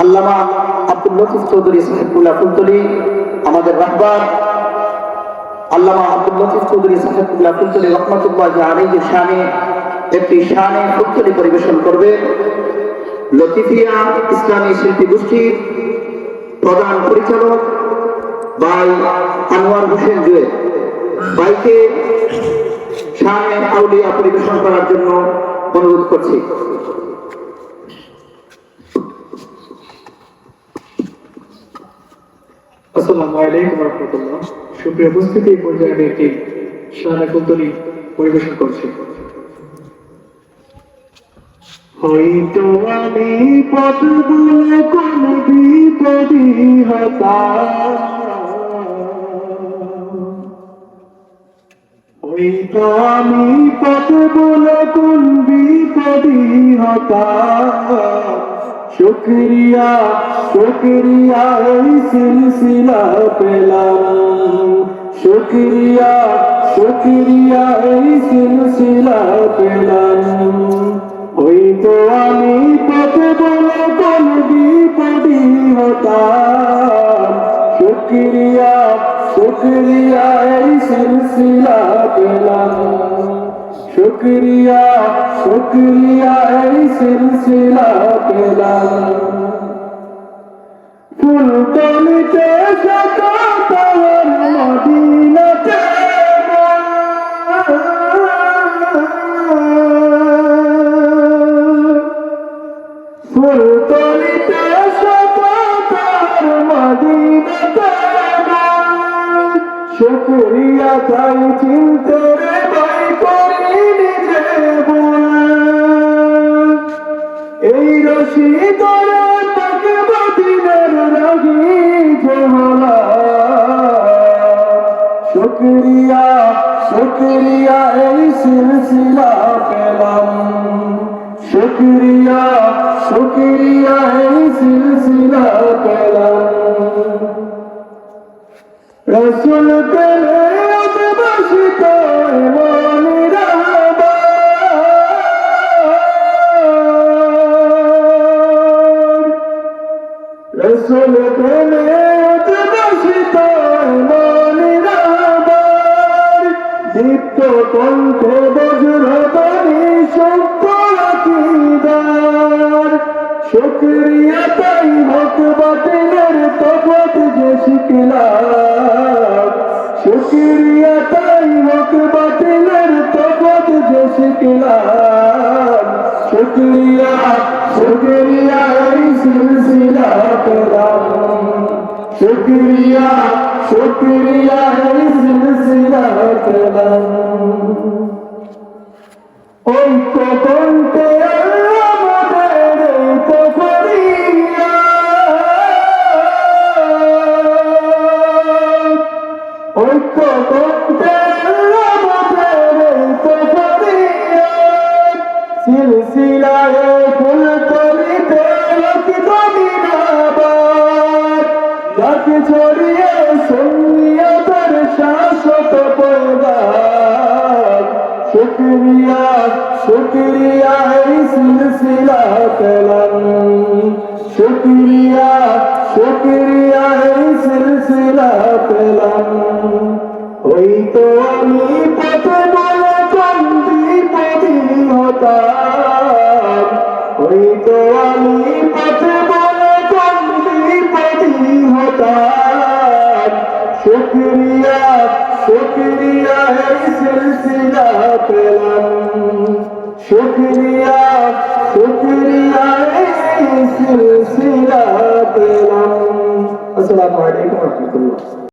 আল্লামা আব্দুল লতিফ চৌধুরী সাহেবুল্লাহ ফুলতলি, আমাদের রাহবার আল্লামা আব্দুল লতিফ চৌধুরী সাহেবুল্লাহ ফুলতলি রহমতুল্লাহ আলীর শানে একটি শানে ফুলতলি পরিবেশন করবে। লতিফিয়া ইসলামী শিল্পী গোষ্ঠীর প্রধান পরিচালক ভাই আনোয়ার হোসেন জুয়েল। ভাইকে শানে আউলিয়া পরিবেশন করার জন্য অনুরোধ করছি। আসসালামু আলাইকুম রহমতুল্লাহ। সুপ্রিয় উপস্থিতি, এই পর্যায়ে আমি একটি সারা কুন্তলী পরিবেশন করছি। হয়তো আমি পথ বলে কোন বিপদী হতাম। হয়তো আমি পথ বলে কোন বিপদী হতাম। শুক্রিয়া শুক্রিয়া, এই সিলসিলা পেলাম। শুক্রিয়া শুক্রিয়া, এই সিলসিলা পেলাম। হয়তো আমি পথে বলে কোন বিপদী হতাম। শুক্রিয়া শুক্রিয়া শুক্রিয়া শুক্রিয়া এই সিলসিলা পেলাম ফুলতলিতে সকাতার শুক্রিয়া শুক্রিয়া এই সিলসিলা পেলাম। শুক্রিয়া শুক্রিয়া এই সিলসিলা পেলাম। রসুল পেলে অববাসিত রসুল পেলে কণ্ঠে বজ্র বাণী সত্য আকিদার। শুক্রিয়া তাই হক বাতিলের তফত যে শিখলাম। শুক্রিয়া তাই হক বাতিলের তফত যে শিখলাম। শুক্রিয়া শুক্রিয়া এই সিলসিলা পেলাম। শুক্রিয়া শুক্রিয়া এই যাকে ছড়িয়ে সুন্নিয়তের শাশ্বত পয়গাম শুক্রিয়া শুক্রিয়া, এই সিলসিলা পেলাম। শুক্রিয়া শুক্রিয়া, এই সিলসিলা পেলাম। হয়তো আমি পথে বলে কোন বিপদী হতাম। শুক্রিয়া এই সিলসিলা পেলাম। শুক্রিয়া শুক্রিয়া এই সিলসিলা পেলাম। আসসালামু আলাইকুম রহমতুল্লাহ।